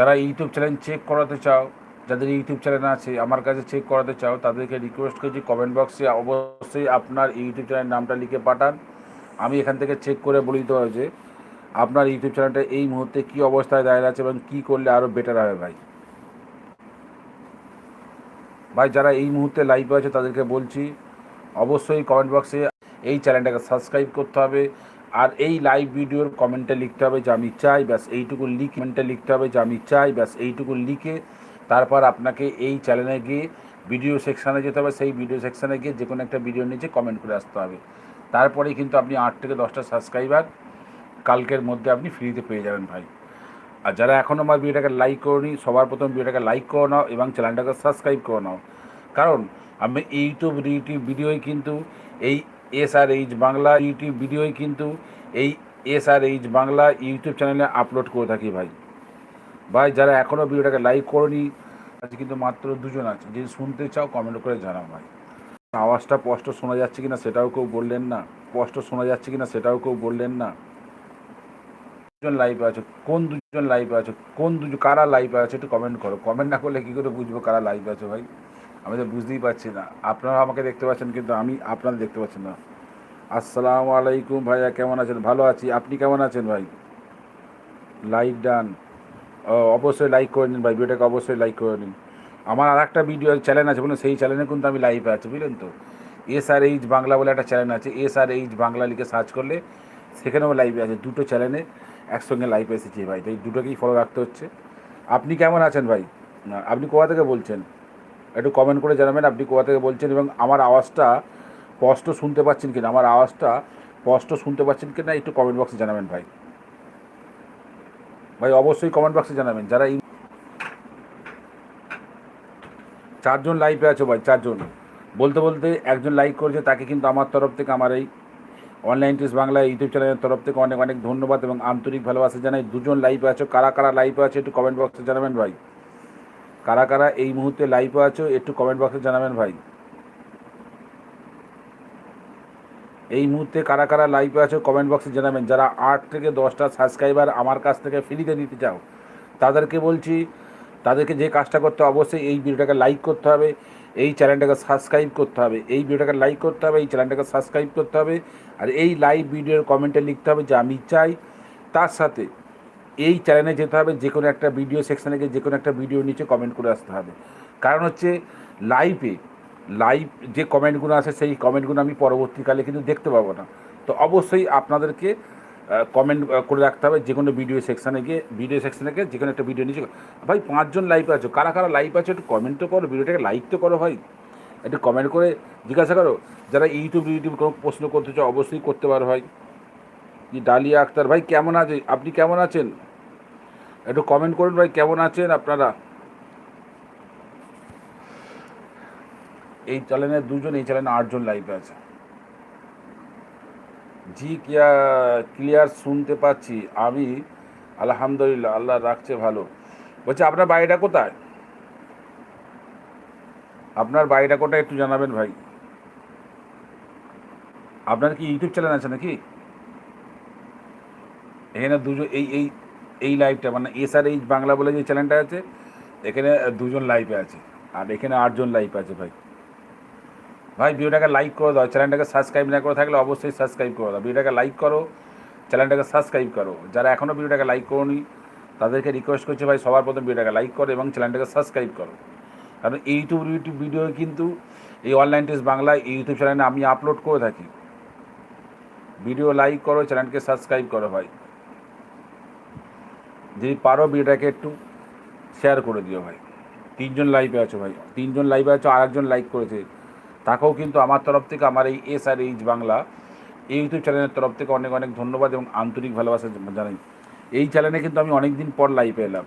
যারা YouTube channel check করাতে চাও, যাদের ইউটিউব চ্যানেল আছে, আমার কাছে চেক করাতে চাও, তাদেরকে রিকোয়েস্ট করছি কমেন্ট বক্সে অবশ্যই আপনার ইউটিউব চ্যানেলের নামটা লিখে পাঠান। আমি এখান থেকে চেক করে বলে দিতে পারব যে, আপনার ইউটিউব চ্যানেলটা এই মুহূর্তে কী অবস্থায় দাঁড়িয়ে আছে এবং কী করলে আরও বেটার হবে ভাই। ভাই, যারা এই মুহূর্তে লাইভে আছে, তাদেরকে বলছি, অবশ্যই কমেন্ট বক্সে এই চ্যানেলটাকে সাবস্ক্রাইব করতে হবে। আর এই লাইভ ভিডিওর কমেন্টে লিখতে হবে যে আমি চাই, ব্যাস এইটুকু লিখ কমেন্টে লিখতে হবে যে আমি চাই, ব্যাস এইটুকু লিখে তারপর আপনাকে এই চ্যানেলে গিয়ে ভিডিও সেকশানে যেতে হবে, সেই ভিডিও সেকশানে গিয়ে যে কোনো একটা ভিডিওর নিচে কমেন্ট করে আসতে হবে। তারপরেই কিন্তু আপনি আট থেকে দশটা সাবস্ক্রাইবার কালকের মধ্যে আপনি ফ্রিতে পেয়ে যাবেন ভাই। আর যারা এখনও আমার ভিডিওটাকে লাইক করনি, সবার প্রথম ভিডিওটাকে লাইক করে নাও এবং চ্যানেলটাকে সাবস্ক্রাইব করে নাও। কারণ আমি ইউটিউব ইউটিউব ভিডিওই কিন্তু এই S R H Bangla YouTube ভিডিওই কিন্তু এই S R H Bangla YouTube চ্যানেলে আপলোড করে থাকি ভাই। ভাই, যারা এখনও ভিডিওটাকে লাইক করনি আজ কিন্তু মাত্র দুজন আছে। যদি শুনতে চাও কমেন্ট করে জানাও ভাই। আওয়াজটা স্পষ্ট শোনা যাচ্ছে কিনা সেটাও কেউ বললেন না। স্পষ্ট শোনা যাচ্ছে কিনা সেটাও কেউ বললেন না। দুজন লাইভে আছে। কোন দুজন লাইভে আছে? কোন দুজন কারা লাইভে আছে একটু কমেন্ট করো। কমেন্ট না করলে কী করে বুঝব কারা লাইভে আছে ভাই? আমি তো বুঝতেই পারছি না। আপনারা আমাকে দেখতে পাচ্ছেন, কিন্তু আমি আপনারা দেখতে পাচ্ছেন না। আসসালামু আলাইকুম ভাইয়া, কেমন আছেন? ভালো আছি। আপনি কেমন আছেন ভাই? লাইক ডান অবশ্যই লাইক করে নিন ভাই, ভিডিওটাকে অবশ্যই লাইক করে নিন। আমার আর একটা ভিডিও চ্যানেল আছে, বলুন, সেই চ্যানেলে কিন্তু আমি লাইভে আছি, বুঝলেন তো? এস আর এইচ বাংলা বলে একটা চ্যানেল আছে এস আর এইচ বাংলা লিখে সার্চ করলে সেখানেও লাইভে আছে, দুটো চ্যানেলে একসঙ্গে লাইভে এসেছি ভাই। তো এই দুটোকেই ফলো রাখতে হচ্ছে। আপনি কেমন আছেন ভাই? আপনি কোথা থেকে বলছেন? একটু কমেন্ট করে জানাবেন আপনি কোথা থেকে বলছেন এবং আমার আওয়াজটা স্পষ্ট শুনতে পাচ্ছেন কিনা? আমার আওয়াজটা স্পষ্ট শুনতে পাচ্ছেন কিনা একটু কমেন্ট বক্সে জানাবেন ভাই। ভাই, অবশ্যই কমেন্ট বক্সে জানাবেন। যারা এই চারজন লাইভে আছে ভাই, চারজন। বলতে বলতে একজন লাইক করেছে, তাকে কিন্তু আমার তরফ থেকে আমার এই অনলাইন টিস বাংলা ইউটিউব চ্যানেলের তরফ থেকে অনেক অনেক ধন্যবাদ এবং আন্তরিক ভালোবাসা জানাই। দুজন লাইভে আছো, কারা কারা লাইভে আছে একটু কমেন্ট বক্সে জানাবেন ভাই। কারা কারা এই মুহূর্তে লাইভে আছো, একটু কমেন্ট বক্সে জানাবেন ভাই। এই মুহূর্তে কারা কারা লাইভে আছো কমেন্ট বক্সে জানাবেন। যারা আট থেকে দশটা সাবস্ক্রাইবার আমার কাছ থেকে ফ্রিতে নিতে চাও, তাদেরকে বলছি, তাদেরকে যে কাজটা করতে অবশ্যই এই ভিডিওটাকে লাইক করতে হবে, এই চ্যানেলটাকে সাবস্ক্রাইব করতে হবে, এই ভিডিওটাকে লাইক করতে হবে, এই চ্যানেলটাকে সাবস্ক্রাইব করতে হবে, আর এই লাইভ ভিডিওর কমেন্টে লিখতে হবে যে আমি চাই, তার সাথে এই চ্যানেলে যেতে হবে, যে কোনো একটা ভিডিও সেকশানে গিয়ে যে কোনো একটা ভিডিও নিচে কমেন্ট করে আসতে হবে। কারণ হচ্ছে লাইভে লাইভ যে কমেন্টগুলো আসে সেই কমেন্টগুলো আমি পরবর্তীকালে কিন্তু দেখতে পাবো না। তো অবশ্যই আপনাদেরকে কমেন্ট করে রাখতে হবে, যে কোনো ভিডিও সেকশানে গিয়ে ভিডিও সেকশানে গিয়ে যে কোনো একটা ভিডিও নিচে ভাই পাঁচজন লাইভ আছো, কারা কারা লাইভ আছো একটু কমেন্ট তো করো ভিডিওটাকে লাইক তো করো ভাই। একটু কমেন্ট করে জিজ্ঞাসা করো, যারা ইউটিউব ইউটিউব কোনো প্রশ্ন করতে চাও, অবশ্যই করতে পারো ভাই। ডালিয়া আক্তার, ভাই কেমন আছে? আপনি কেমন আছেন? একটু কমেন্ট করুন ভাই, কেমন আছেন আপনারা? এই চ্যানেলে দুজন, এই চ্যানেলে আটজন লাইভে আছে। জি ক্লিয়ার শুনতে পাচ্ছি। আমি, আলহামদুলিল্লাহ, আল্লাহ রাখছে ভালো। বলছি, আপনার বাড়িটা কোথায়? আপনার বাড়িটা কোথায় একটু জানাবেন ভাই। আপনার কি ইউটিউব চ্যানেল আছে নাকি? এখানে দুজন, এই এই এই লাইভটা মানে এস আর এইচ বাংলা বলে যে চ্যানেলটা আছে, এখানে দুজন লাইভে আছে। আর এখানে আটজন লাইভ আছে ভাই। ভাই, ভিডিওটাকে লাইক করে দাও। চ্যানেলটাকে সাবস্ক্রাইব না করে থাকলে অবশ্যই সাবস্ক্রাইব করে দাও। ভিডিওটাকে লাইক করো চ্যানেলটাকে সাবস্ক্রাইব করো। যারা এখনও ভিডিওটাকে লাইক করোনি, তাদেরকে রিকোয়েস্ট করছি ভাই, সবার প্রথম ভিডিওটাকে লাইক করো এবং চ্যানেলটাকে সাবস্ক্রাইব করো। কারণ ইউটিউব ইউটিউব ভিডিও কিন্তু এই অনলাইন টেস্ট বাংলা ইউটিউব চ্যানেলে আমি আপলোড করে থাকি। ভিডিও লাইক করো চ্যানেলকে সাবস্ক্রাইব করো ভাই। যদি পারো ভিডিওটাকে একটু শেয়ার করে দিও ভাই। তিনজন লাইভে আছো ভাই। তিনজন লাইভে আছো আর একজন লাইক করেছে। তাকেও কিন্তু আমার তরফ থেকে, আমার এই এস আর এইচ বাংলা, এই ইউটিউব চ্যানেলের তরফ থেকে অনেক অনেক ধন্যবাদ এবং আন্তরিক ভালোবাসা জানাই। এই চ্যানেলে কিন্তু আমি অনেক দিন পর লাইভে এলাম।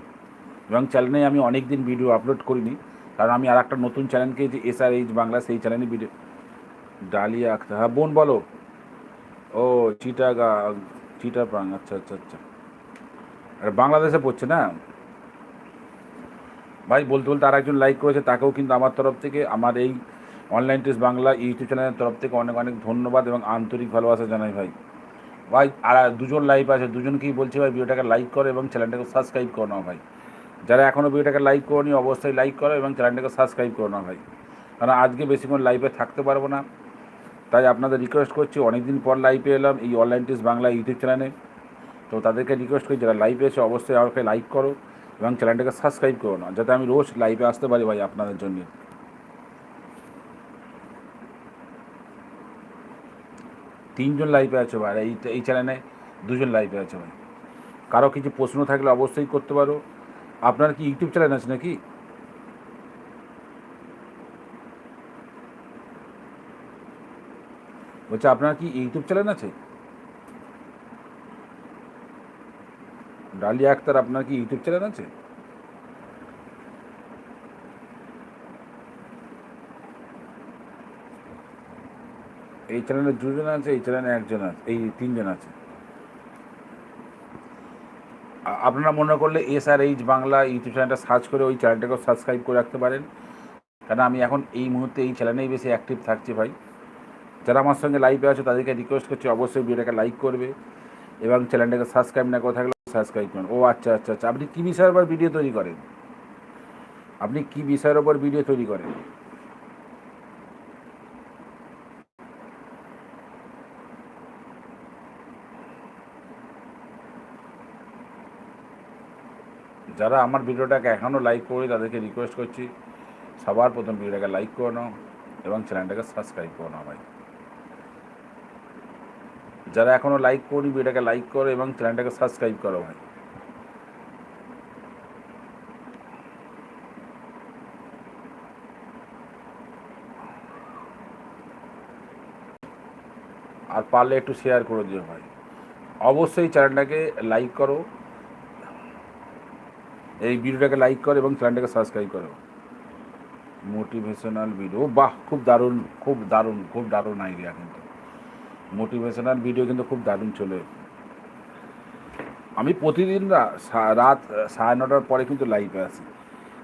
এবং চ্যানেলে আমি অনেক দিন ভিডিও আপলোড করিনি। কারণ আমি আর একটা নতুন চ্যানেলকে যে এস আর এইচ বাংলা, সেই চ্যানেলে ভিডিও ডালিয়া আক্তার। হ্যাঁ বোন বলো। ও চিটা চিটাগা, চিটাপাং। আচ্ছা আচ্ছা আচ্ছা। বাংলাদেশে পড়ছে না? ভাই, বলতে বলতে আর একজন লাইক করেছে, তাকেও কিন্তু আমার তরফ থেকে, আমার এই অনলাইন টেস্ট বাংলা ইউটিউব চ্যানেলের তরফ থেকে অনেক অনেক ধন্যবাদ এবং আন্তরিক ভালোবাসা জানাই ভাই। ভাই, আর দুজন লাইভ আছে, দুজনকেই বলছি ভাই, ভিডিওটাকে লাইক করো এবং চ্যানেলটাকে সাবস্ক্রাইব করো নাও ভাই। যারা এখনও ভিডিওটাকে লাইক করনি, অবশ্যই লাইক করো এবং চ্যানেলটাকে সাবস্ক্রাইব করো না ভাই। কারণ আজকে বেশিক্ষণ লাইভে থাকতে পারব না। তাই আপনাদের রিকোয়েস্ট করছি, অনেকদিন পর লাইভে এলাম এই অনলাইন টিস বাংলা ইউটিউব চ্যানেলে তো তাদেরকে রিকোয়েস্ট করি, যারা লাইভে এসে অবশ্যই আমাকে লাইক করো এবং চ্যানেলটাকে সাবস্ক্রাইব করো না, যাতে আমি রোজ লাইভে আসতে পারি ভাই আপনাদের জন্য। তিনজন লাইভে আছে ভাই এই এই চ্যানেলে দুজন লাইভে আছে ভাই। কারও কিছু প্রশ্ন থাকলে অবশ্যই করতে পারো। আপনার কি ইউটিউব চ্যানেল আছে নাকি? বলছে, আপনার কি ইউটিউব চ্যানেল আছে? ডালিয়া আক্তার আপনার কি ইউটিউব চ্যানেল আছে? এই চ্যানেলে দুজন আছে, এই চ্যানেলে একজন আছে, এই তিনজন আছে। আপনারা মনে করলে S R H Bangla YouTube চ্যানেলটা সার্চ করে ওই চ্যানেলটাকেও সাবস্ক্রাইব করে রাখতে পারেন। কারণ আমি এখন এই মুহূর্তে এই চ্যানেলেই বেশি অ্যাক্টিভ থাকছি ভাই। যারা আমার সঙ্গে লাইভে আছে, তাদেরকে রিকোয়েস্ট করছি, অবশ্যই ভিডিওটাকে লাইক করবে এবং চ্যানেলটাকে সাবস্ক্রাইব না করে থাকলে সাবস্ক্রাইব করেন। ও আচ্ছা আচ্ছা আচ্ছা। আপনি কী বিষয়ের উপর ভিডিও তৈরি করেন? আপনি কী বিষয়ের ওপর ভিডিও তৈরি করেন? যারা আমার ভিডিওটাকে এখনও লাইক করি তাদেরকে রিকোয়েস্ট করছি, সবার প্রথম ভিডিওটাকে লাইক করে নাও এবং চ্যানেলটাকে সাবস্ক্রাইব করে নাও ভাই। যারা এখনও লাইক করি ভিডিওটাকে লাইক করো এবং চ্যানেলটাকে সাবস্ক্রাইব করো ভাই। আর পারলে একটু শেয়ার করে দিও ভাই। অবশ্যই চ্যানেলটাকে লাইক করো। এই ভিডিওটাকে লাইক করো এবং চ্যানেলটাকে সাবস্ক্রাইব করো। মোটিভেশনাল ভিডিও বাহ, খুব দারুণ খুব দারুণ খুব দারুণ আইডিয়া কিন্তু। মোটিভেশনাল ভিডিও কিন্তু খুব দারুণ চলে। আমি প্রতিদিন রাত সাড়ে নটার পরে কিন্তু লাইভে আসি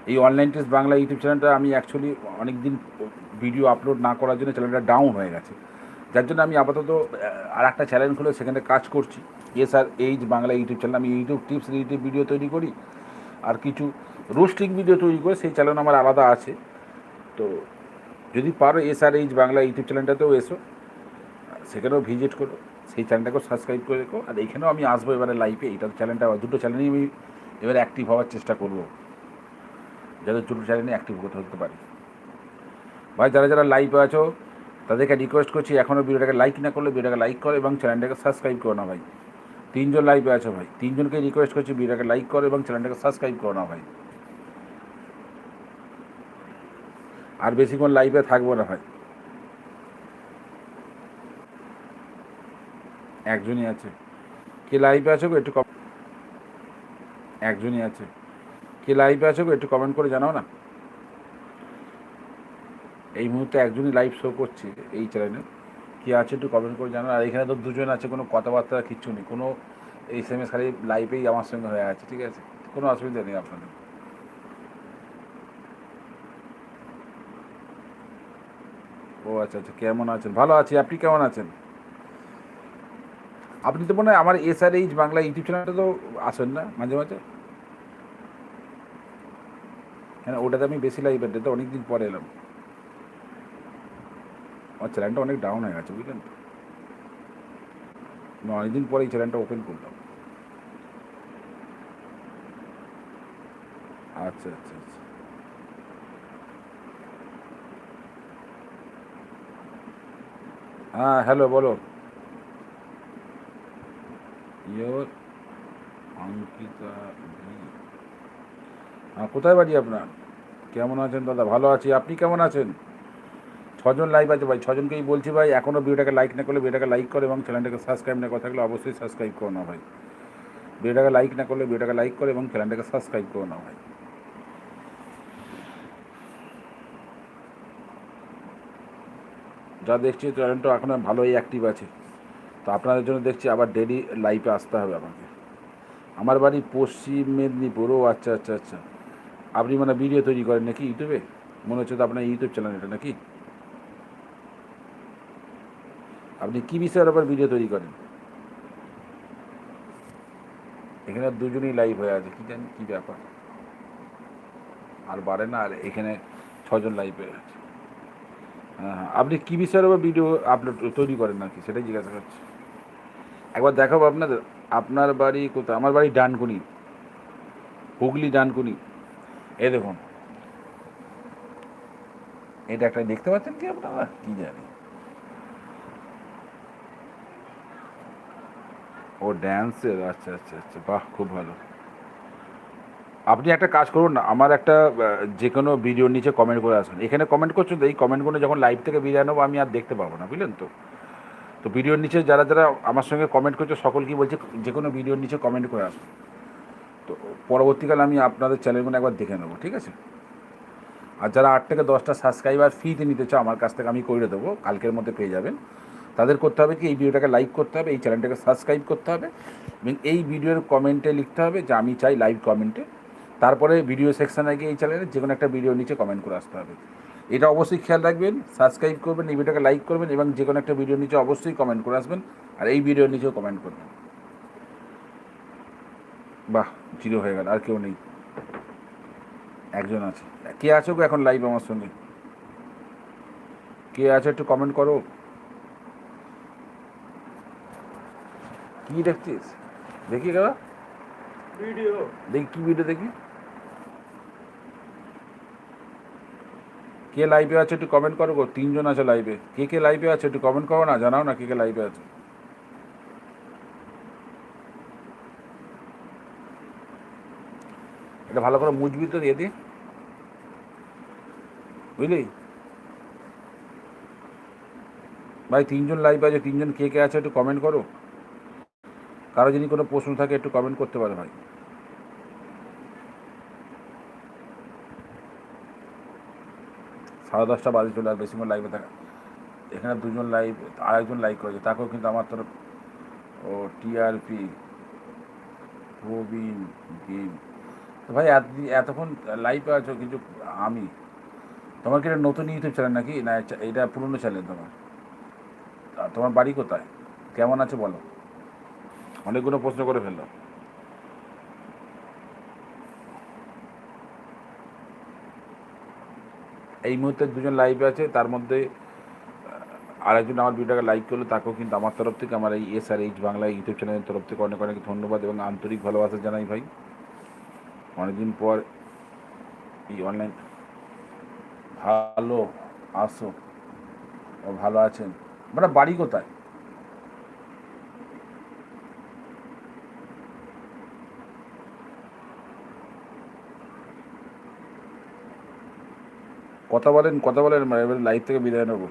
এই অনলাইন টেস্ট বাংলা ইউটিউব চ্যানেলটা আমি অ্যাকচুয়ালি অনেক দিন ভিডিও আপলোড না করার জন্য চ্যানেলটা ডাউন হয়ে গেছে। যার জন্য আমি আপাতত আর একটা চ্যানেল খুলে সেখানে কাজ করছি। S R H Bangla YouTube channel আমি ইউটিউব টিপস রিলেটিভ ভিডিও তৈরি করি। আর কিছু রোস্টিং ভিডিও তৈরি করে, সেই চ্যানেল আমার আলাদা আছে। তো যদি পারো S R H Bangla YouTube চ্যানেলটাতেও এসো। সেখানেও ভিজিট করো, সেই চ্যানেলটাকেও সাবস্ক্রাইব করে রেখো। আর এইখানেও আমি আসব এবারে লাইভে এইটা চ্যানেলটা দুটো চ্যানেলেই আমি এবারে অ্যাক্টিভ হওয়ার চেষ্টা করব। যাতে দুটো চ্যানেলে অ্যাক্টিভ করতে হতে পারি। ভাই, যারা যারা লাইভে আছো, তাদেরকে রিকোয়েস্ট করছি এখনও ভিডিওটাকে লাইক না করলে ভিডিওটাকে লাইক করো এবং চ্যানেলটাকে সাবস্ক্রাইব করো না ভাই। তিনজন লাইভে আছো ভাই, তিনজনকে রিকোয়েস্ট করছি ভিডিওটাকে লাইক করো এবং চ্যানেলটাকে সাবস্ক্রাইব করো না ভাই। আর বেশিক্ষণ লাইভে থাকব না ভাই। একজনই আছে। কে লাইভে আছো গো একটু একজনই আছে। কে লাইভে আছো গো একটু কমেন্ট করে জানাও না। এই মুহূর্তে একজনই লাইভ শো করছে এই চ্যানেলে কে আছে একটু কমেন্ট করে জানাও। আর এখানে তো দুজন আছে, কোনো কথাবার্তা কিচ্ছু নেই। কোনো এম এস খালি লাইভেই আমার সঙ্গে হয়ে আছে, ঠিক আছে? কোনো অসুবিধা নেই আপনাদের। ও আচ্ছা আচ্ছা কেমন আছেন? ভালো আছি। আপনি কেমন আছেন? আপনি তো মনে হয় আমার S R H Bangla YouTube চ্যানেলটা তো আসেন না মাঝে মাঝে? হ্যাঁ ওটাতে আমি বেশি লাইভ এটা তো অনেক দিন পরে এলাম। আমার চ্যানেলটা অনেক ডাউন হয়ে গেছে, বুঝলেন তো? আমি অনেকদিন পরে এই চ্যানেলটা ওপেন করলাম। আচ্ছা আচ্ছা আচ্ছা। হ্যাঁ হ্যালো বলো। ইয়োর অঙ্কিতা হ্যাঁ কোথায় বাড়ি আপনার? কেমন আছেন দাদা? ভালো আছি। আপনি কেমন আছেন? ছজন লাইভ আছে ভাই। ছজনকেই বলছি ভাই এখনও ভিডিওটাকে লাইক না করলে ভিডিওটাকে লাইক করো এবং চ্যানেলটাকে সাবস্ক্রাইব না করে থাকলে অবশ্যই সাবস্ক্রাইব করো না ভাই। ভিডিওটাকে লাইক না করলে ভিডিওটাকে লাইক করো এবং চ্যানেলটাকে সাবস্ক্রাইব করো না ভাই। যা দেখছি চ্যানেলটা এখন ভালোই অ্যাক্টিভ আছে। তো আপনাদের জন্য দেখছি আবার ডেলি লাইফে আসতে হবে আমাকে। আমার বাড়ি পশ্চিম মেদিনীপুর, ও আচ্ছা আচ্ছা আচ্ছা। আপনি মানে ভিডিও তৈরি করেন নাকি ইউটিউবে? মনে হচ্ছে তো আপনার ইউটিউব চ্যানেল এটা নাকি? আপনি কী বিষয়ের ওপর ভিডিও তৈরি করেন? এখানে দুজনেই লাইভ হয়ে আছে, কী জানি, কী ব্যাপার? আর বাড়ে না, আর এখানে ছজন লাইভ হয়ে আছে। হ্যাঁ হ্যাঁ আপনি কী বিষয়ের উপর ভিডিও আপলোড তৈরি করেন নাকি? সেটাই জিজ্ঞাসা করছি। একবার দেখাবো আপনাদের। আপনার বাড়ি কোথায়? আমার বাড়ি ডানকুনি। হুগলি ডানকুনি। এ দেখুন। এটা একটা দেখতে পাচ্ছেন কি আপনারা? কি জানি। ও ড্যান্সের আচ্ছা আচ্ছা আচ্ছা। বাহ, খুব ভালো। আপনি একটা কাজ করুন না, আমার একটা যে কোনো ভিডিওর নিচে কমেন্ট করে আসুন। এখানে কমেন্ট করছেন তো, এই কমেন্টগুলো যখন লাইভ থেকে বিরিয়ে নেব আমি আর দেখতে পাবো না, বুঝলেন তো? তো ভিডিওর নিচে যারা যারা আমার সঙ্গে কমেন্ট করছে সকল কি বলছে যে কোনো ভিডিওর নিচে কমেন্ট করে আসুন তো পরবর্তীকালে আমি আপনাদের চ্যানেলগুলো একবার দেখে নেব, ঠিক আছে? আর যারা আট থেকে দশটা সাবস্ক্রাইবার ফ্রিতে নিতে চাও, আমার কাছ থেকে আমি করে দেবো, কালকের মধ্যে পেয়ে যাবেন। তাদের করতে হবে কি, এই ভিডিওটাকে লাইক করতে হবে, এই চ্যানেলটাকে সাবস্ক্রাইব করতে হবে, এবং এই ভিডিওর কমেন্টে লিখতে হবে যে, আমি চাই লাইভ কমেন্টে তারপরে ভিডিও সেকশানে গিয়ে এই চ্যানেলে যে কোনো একটা ভিডিও নিচে কমেন্ট করে আসতে হবে। এটা অবশ্যই খেয়াল রাখবেন সাবস্ক্রাইব করবেন এই ভিডিওটাকে লাইক করবেন এবং যে কোনো একটা ভিডিও নিচে অবশ্যই কমেন্ট করে আসবেন আর এই ভিডিওর নিচেও কমেন্ট করবেন। বাহ জিরো হয়ে গেল আর কেউ নেই। একজন আছে। কে আছো গো এখন লাইভ আমার সঙ্গে? কে আছে একটু কমেন্ট করো। কি দেখছিস? দেখি গেলা? ভিডিও দেখি কি ভিডিও দেখি? কে লাইভে আছে একটু কমেন্ট করো গো, তিনজন আছে লাইভে কে কে লাইভে আছে একটু কমেন্ট করো না, জানাও না কে কে লাইভে আছে। এটা ভালো করে মুজবি তো দিয়ে দি। বুঝলি? ভাই, তিনজন লাইভ আছে, তিনজন কে কে আছে একটু কমেন্ট করো। কারও যদি কোনো প্রশ্ন থাকে একটু কমেন্ট করতে পারে ভাই। সাড়ে দশটা বাজে চলে আর বেশিক্ষণ লাইভে থাকা এখানে দুজন লাইভ আরেকজন লাইক করেছে। তাকেও কিন্তু আমার তরফ, ও টিআরপি প্রবীণ গেম তো ভাই, এত এতক্ষণ লাইভে আছো কিন্তু আমি। তোমার কি এটা নতুন ইউটিউব চ্যানেল নাকি? না, এটা পুরনো চ্যানেল তোমার। তোমার বাড়ি কোথায়? কেমন আছে বলো? অনেকগুলো প্রশ্ন করে ফেলল। এই মুহূর্তে দুজন লাইভে আছে, তার মধ্যে আরেকজন আমার ভিডিওটাকে লাইক করল, তাকেও কিন্তু আমার তরফ থেকে আমার এই S R H Bangla YouTube চ্যানেলের তরফ থেকে অনেক অনেক ধন্যবাদ এবং আন্তরিক ভালোবাসা জানাই ভাই। অনেকদিন পর এই অনলাইন ভালো আসো ভালো আছেন। মানে বাড়ি কোথায়? কথা বলেন কথা বলেন লাইভ থেকে বিদায় নেব।